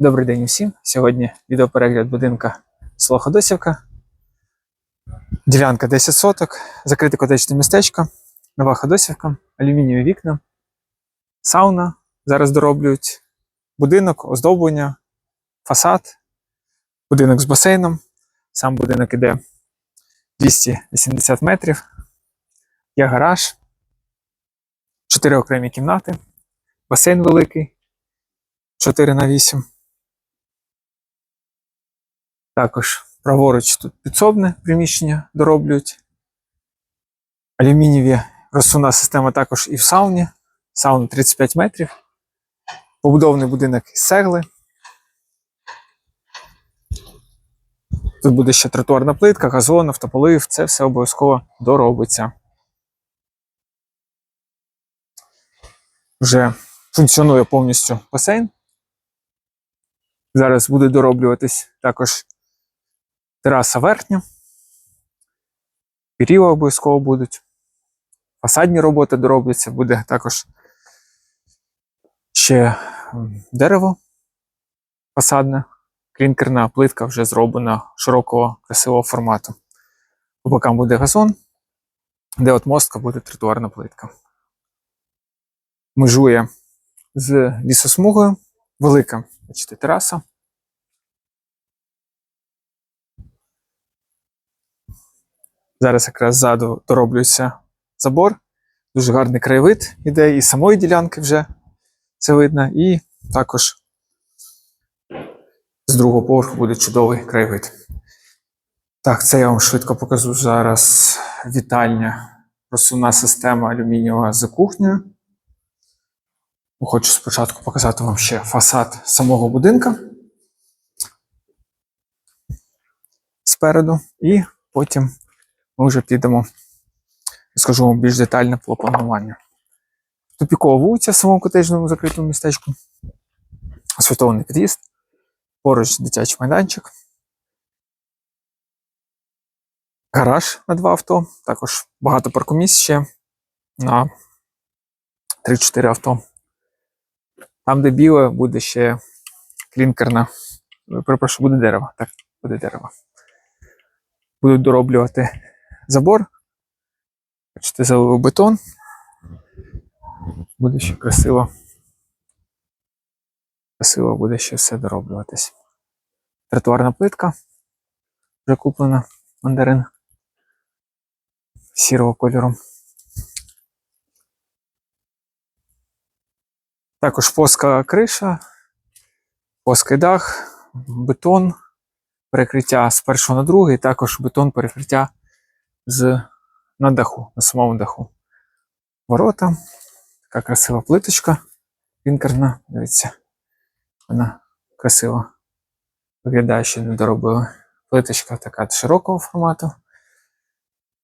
Добрий день усім. Сьогодні відеоперегляд будинка село Ходосівка. Ділянка 10 соток, закрите котечне містечко, нова Ходосівка, алюмінієві вікна, сауна. Зараз дороблюють будинок, оздоблення, фасад, будинок з басейном. Сам будинок іде 280 метрів. Є гараж, 4 окремі кімнати, басейн великий, 4 на 8. Також праворуч тут підсобне приміщення дороблюють. Алюмінієві розсувна система також і в сауні. Сауна 35 метрів. Побудований будинок із цегли. Тут буде ще тротуарна плитка, газон, автополив. Це все обов'язково доробиться. Вже функціонує повністю басейн. Зараз буде дороблюватись також тераса верхня. Піріва обов'язково будуть. Фасадні роботи доробляться, буде також ще дерево фасадне, клінкерна плитка вже зроблена широкого, красивого формату. По бокам буде газон, де от мостка буде тротуарна плитка. Межує з лісосмугою, велика бачите, тераса. Зараз якраз ззаду дороблюється забор. Дуже гарний краєвид іде і самої ділянки вже це видно, і також з другого поверху буде чудовий краєвид. Так, це я вам швидко покажу зараз вітальня, розсувна система алюмінієва з кухнею. Хочу спочатку показати вам ще фасад самого будинка спереду, і потім ми вже підемо, скажу вам більш детальне про планування. Тупікова вулиця в самому котежному закритому містечку, асфальтований під'їзд, поруч дитячий майданчик, гараж на два авто, також багато паркомісць ще на 3-4 авто. Там, де біле, буде ще клінкерна. Перепрошую, буде дерево. Так, буде дерево. Будуть дороблювати забор. Бачите, залили бетон. Буде ще красиво. Красиво буде ще все дороблюватись. Тротуарна плитка вже куплена мандарин сірого кольору. Також плоска криша, плоский дах, бетон, перекриття з першого на другий, також бетон перекриття з, на даху, на самому даху. Ворота, така красива плиточка, вінкерна, дивіться, вона красиво виглядає, що не доробили. Плиточка така широкого формату,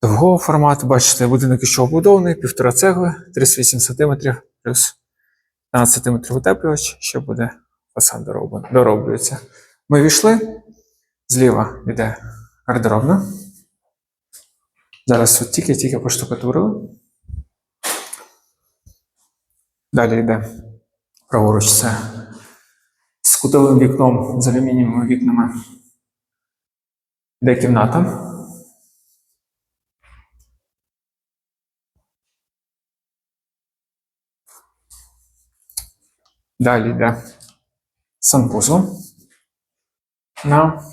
довгого формату. Бачите, будинок ще обудований, півтора цегли, 38 см плюс 15 см утеплювач, ще буде фасад дороблюється. Ми війшли, зліва йде гардеробна. Зараз от тільки-тільки поштукатурили. Далі йде праворуч це з кутовим вікном, з алюмінієвими вікнами. Йде кімната. Далі йде санвузол на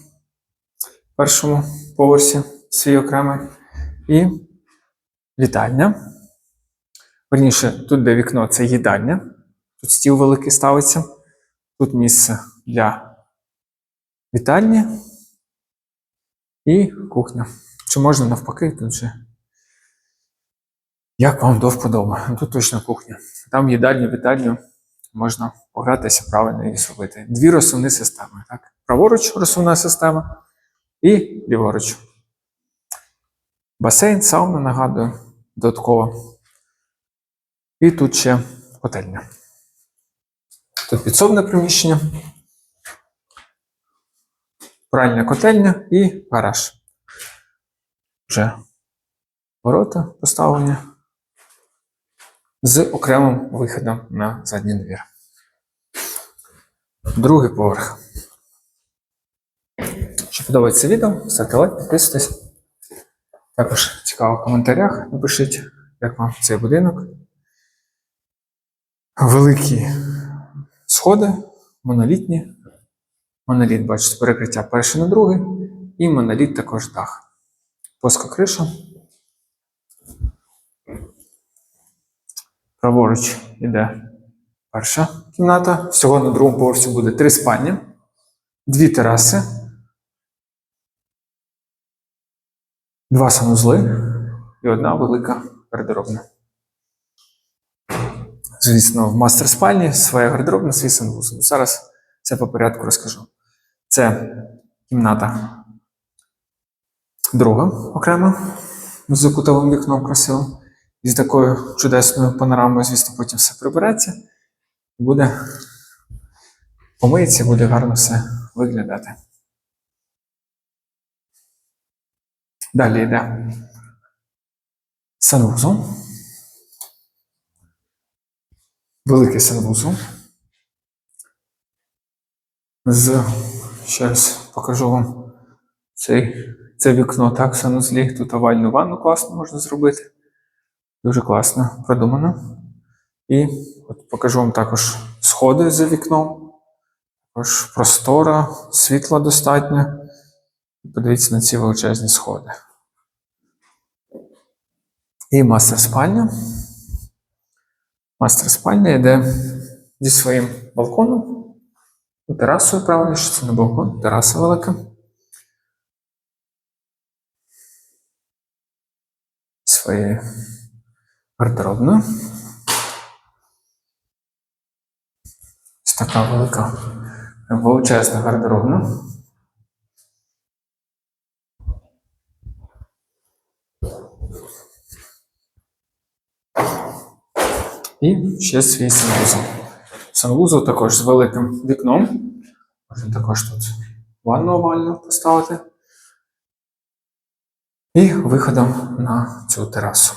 першому поверсі свій окремий. І вітальня. Верніше, тут де вікно це їдальня. Тут стіл великий ставиться. Тут місце для вітальні і кухня. Чи можна навпаки, тут же. Як вам до вподоби? Тут точно кухня. Там їдальню, вітальню можна погратися правильно і зробити. Дві розсувні системи. Так? Праворуч розсувна система і ліворуч. Басейн, сауна, нагадую, додатково. І тут ще котельня. Тут підсобне приміщення, пральня котельня і гараж. Вже ворота поставлені з окремим виходом на задній двір. Другий поверх. Якщо подобається відео, ставте лайк, підписуйтесь. Також цікаво в коментарях напишіть, як вам цей будинок. Великі сходи, монолітні. Моноліт, бачите, перекриття перший на другий, і моноліт також дах. Плоска криша. Праворуч іде перша кімната. Всього на другому поверсі буде три спальні, дві тераси, два санузли і одна велика гардеробна. Звісно, в мастер спальні своя гардеробна, свій санвузол. Зараз це по порядку розкажу. Це кімната друга окрема з кутовим вікном красивим. І з такою чудесною панорамою, звісно, потім все прибереться. Буде помиється, буде гарно все виглядати. Далі йде санвузол. Великий санвузол. З ще покажу вам цей, це вікно так санузлі. Тут овальну ванну класно можна зробити. Дуже класно продумано. І от покажу вам також сходи за вікном. Також простора, світла достатньо. Подивіться на ці величезні сходи. І мастер спальня. Мастер спальня йде зі своїм балконом. Терасою, правильніше, це не балкон, тераса велика. Своєю гардеробною. Ось така велика, величезна гардеробна. І ще свій санвузол. Санвузол також з великим вікном. Можна також тут ванну овальну поставити. І виходом на цю терасу.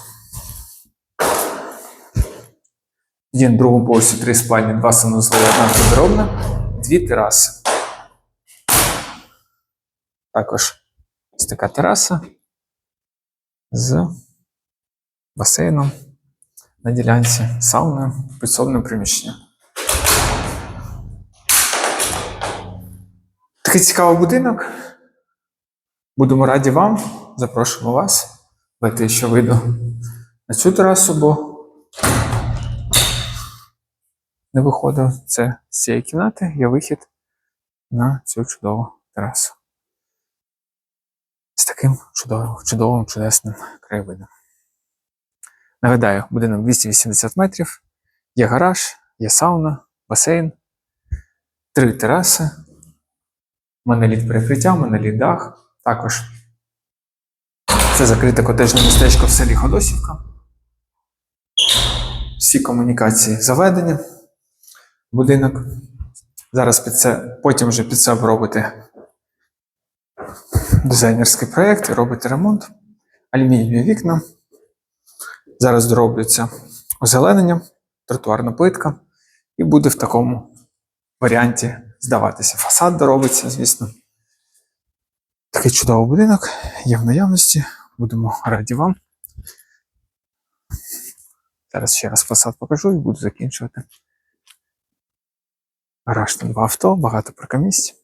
Є на другому поверсі три спальні, два санузли, одна гардеробна, дві тераси. Також ось така тераса з басейном на ділянці, сауною, підсобним приміщенням. Такий цікавий будинок. Будемо раді вам. Запрошуємо вас. Давайте ще вийду на цю терасу, бо не виходив це з цієї кімнати, є вихід на цю чудову терасу. З таким чудовим, чудовим, чудесним краєвидом. Нагадаю, будинок 280 метрів, є гараж, є сауна, басейн, три тераси, моноліт перекриття, моноліт дах. Також це закрите котежне містечко в селі Ходосівка. Всі комунікації заведені. Будинок. Зараз під це, потім вже під себе робите дизайнерський проєкт, робите ремонт, алюмінієві вікна. Зараз доробляться озеленення, тротуарна плитка, і буде в такому варіанті здаватися. Фасад доробиться, звісно. Такий чудовий будинок є в наявності. Будемо раді вам. Зараз ще раз фасад покажу і буду закінчувати. Гараж там два авто, багато паркомісць.